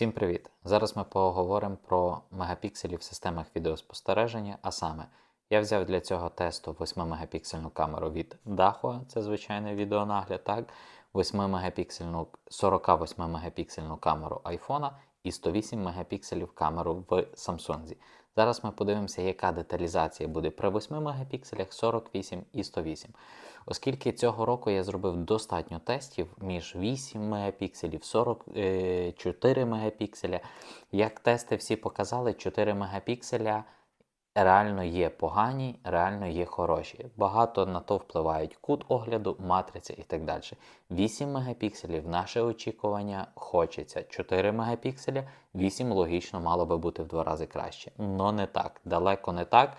Всім привіт! Зараз ми поговоримо про мегапікселі в системах відеоспостереження, а саме я взяв для цього тесту 8-мегапіксельну камеру від Dahua, це звичайний відеонагляд, так? 8-мегапіксельну, 48-мегапіксельну камеру iPhone і 108 мегапікселів камеру в Samsung. Зараз ми подивимося, яка деталізація буде при 8 мегапікселях, 48 і 108. Оскільки цього року я зробив достатньо тестів між 8 мегапікселів, 44 мегапікселя. Як тести всі показали, 4 мегапікселя реально є погані, реально є хороші. Багато на то впливають кут огляду, матриця і так далі. 8 мегапікселів наше очікування хочеться. 4 мегапікселя, 8 логічно мало би бути в два рази краще. Но не так, далеко не так.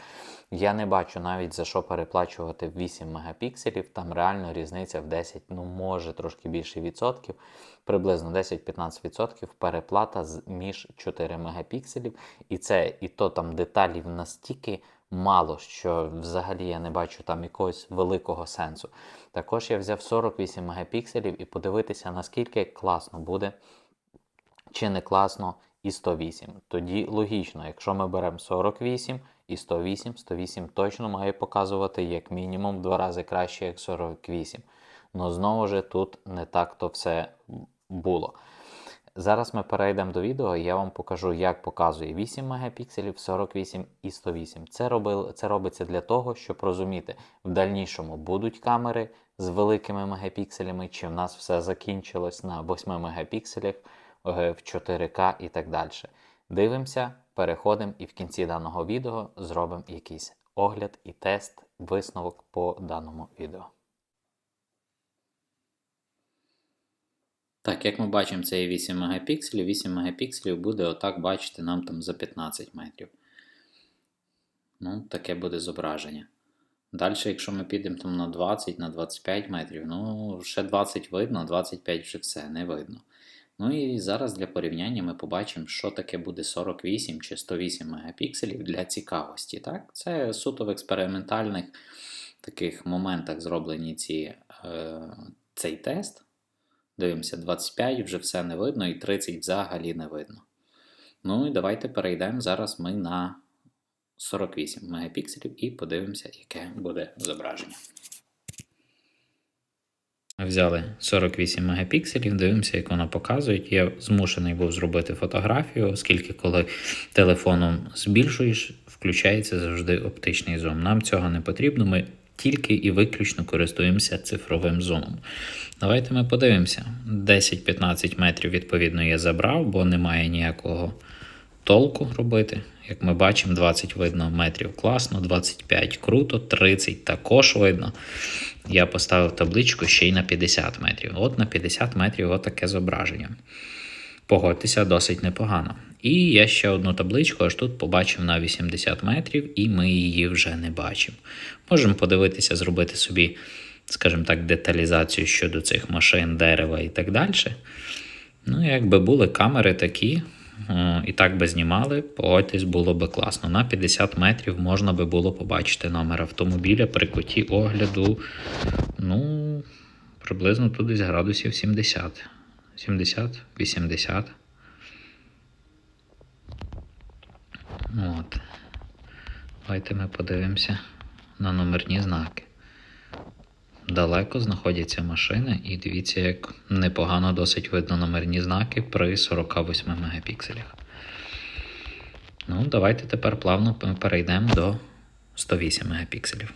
Я не бачу навіть за що переплачувати 8 мегапікселів. Там реально різниця в 10, ну може трошки більше відсотків, приблизно 10-15 відсотків переплата між 4 мегапікселів. І це і то там деталів настільки мало, що взагалі я не бачу там якогось великого сенсу. Також я взяв 48 мегапікселів і подивитися, наскільки класно буде, чи не класно і 108. Тоді логічно, якщо ми беремо 48 і 108, 108 точно має показувати як мінімум в два рази краще, як 48. Ну знову ж тут не так то все було. Зараз ми перейдемо до відео, і я вам покажу, як показує 8 мегапікселів, 48 і 108. Це, робили, це робиться для того, щоб розуміти, в дальнішому будуть камери з великими мегапікселями, чи в нас все закінчилось на 8 мегапікселях в 4К і так далі. Дивимося, переходимо і в кінці даного відео зробимо якийсь огляд і тест, висновок по даному відео. Так, як ми бачимо, це є 8 мегапікселів. 8 мегапікселів буде отак бачити нам там за 15 метрів. Ну, таке буде зображення. Далі, якщо ми підемо там на 20, на 25 метрів, ну, ще 20 видно, 25 вже все не видно. Ну і зараз для порівняння ми побачимо, що таке буде 48 чи 108 мегапікселів для цікавості. Так? Це суто в експериментальних таких моментах зроблені ці, е, цей тест. Дивимося, 25 вже все не видно, і 30 взагалі не видно. Ну і давайте перейдемо зараз ми на 48 мегапікселів і подивимося, яке буде зображення. Взяли 48 мегапікселів, дивимося, як воно показує. Я змушений був зробити фотографію, оскільки коли телефоном збільшуєш, включається завжди оптичний зум. Нам цього не потрібно. Ми тільки і виключно користуємося цифровим зумом. Давайте ми подивимося. 10-15 метрів, відповідно, я забрав, бо немає ніякого толку робити. Як ми бачимо, 20 видно метрів класно, 25 круто, 30 також видно. Я поставив табличку ще й на 50 метрів. От на 50 метрів от таке зображення. Погодьтеся, досить непогано. І я ще одну табличку аж тут побачив на 80 метрів, і ми її вже не бачимо. Можемо подивитися, зробити собі, скажімо так, деталізацію щодо цих машин, дерева і так далі. Ну, якби були камери такі, і так би знімали, погодьтесь, було би класно. На 50 метрів можна би було побачити номер автомобіля при куті огляду. Ну, приблизно тут десь градусів 70. 70-80. От. Давайте ми подивимося на номерні знаки. Далеко знаходяться машини, і дивіться, як непогано досить видно номерні знаки при 48 мегапікселях. Ну, давайте тепер плавно перейдемо до 108 мегапікселів.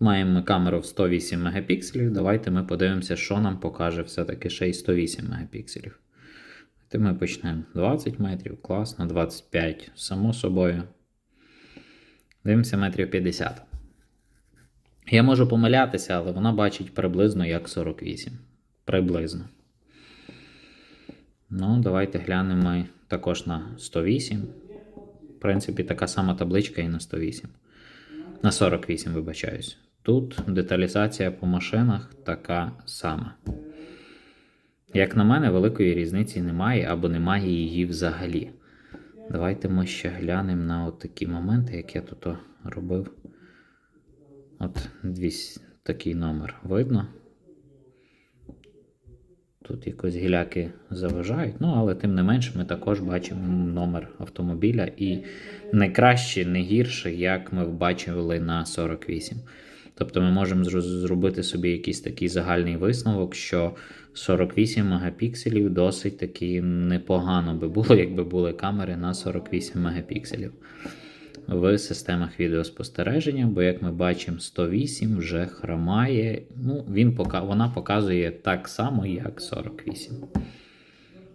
Маємо камеру в 108 мегапікселів. Давайте ми подивимося, що нам покаже все-таки ще й 108 мегапікселів. Давайте ми почнемо 20 метрів, класно, 25, само собою. Дивимося метрів 50. Я можу помилятися, але вона бачить приблизно як 48. Приблизно. Ну, давайте глянемо також на 108. В принципі, така сама табличка і на 108. На 48, вибачаюсь. Тут деталізація по машинах така сама. Як на мене, великої різниці немає або немає її взагалі. Давайте ми ще глянемо на такі моменти, як я тут робив. От дві, такий номер видно. Тут якось гіляки заважають, ну але тим не менше ми також бачимо номер автомобіля і не краще, не гірше, як ми бачили на 48. Тобто ми можемо зробити собі якийсь такий загальний висновок, що 48 мегапікселів досить таки непогано би було, якби були камери на 48 мегапікселів в системах відеоспостереження, бо як ми бачимо, 108 вже хромає. Ну, він вона показує так само, як 48.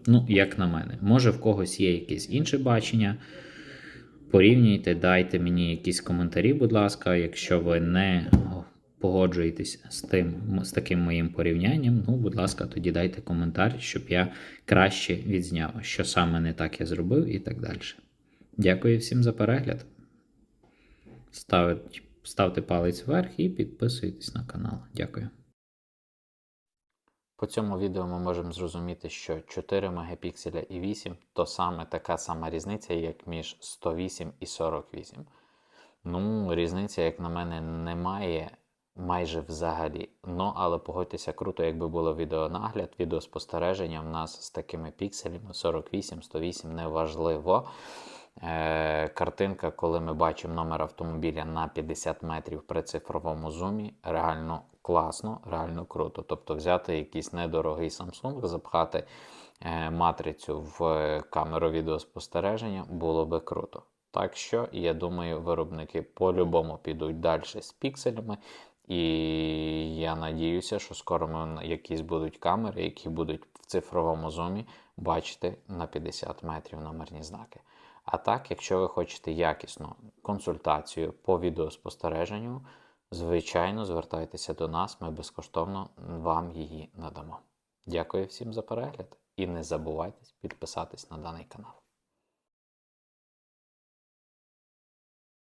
Ну, як на мене. Може, в когось є якесь інше бачення. Порівнюйте, дайте мені якісь коментарі, будь ласка, якщо ви не погоджуєтесь з тим, з таким моїм порівнянням, ну, будь ласка, тоді дайте коментар, щоб я краще відзняв, що саме не так я зробив і так далі. Дякую всім за перегляд. Ставить, ставте палець вверх і підписуйтесь на канал. Дякую. По цьому відео ми можемо зрозуміти, що 4 мегапікселя і 8 то саме така сама різниця, як між 108 і 48. Ну, різниця, як на мене, немає майже взагалі. Ну, але погодьтеся, круто, якби було відеонагляд, відеоспостереження в нас з такими пікселями 48, 108 неважливо. Е, картинка, коли ми бачимо номер автомобіля на 50 метрів при цифровому зумі, реально класно, реально круто. Тобто взяти якийсь недорогий Samsung, запхати е, матрицю в камеру відеоспостереження було би круто. Так що, я думаю, виробники по-любому підуть далі з пікселями. І я надіюся, що скоро ми якісь будуть камери, які будуть в цифровому зумі бачити на 50 метрів номерні знаки. А так, якщо ви хочете якісну консультацію по відеоспостереженню, звичайно, звертайтеся до нас, ми безкоштовно вам її надамо. Дякую всім за перегляд і не забувайте підписатись на даний канал.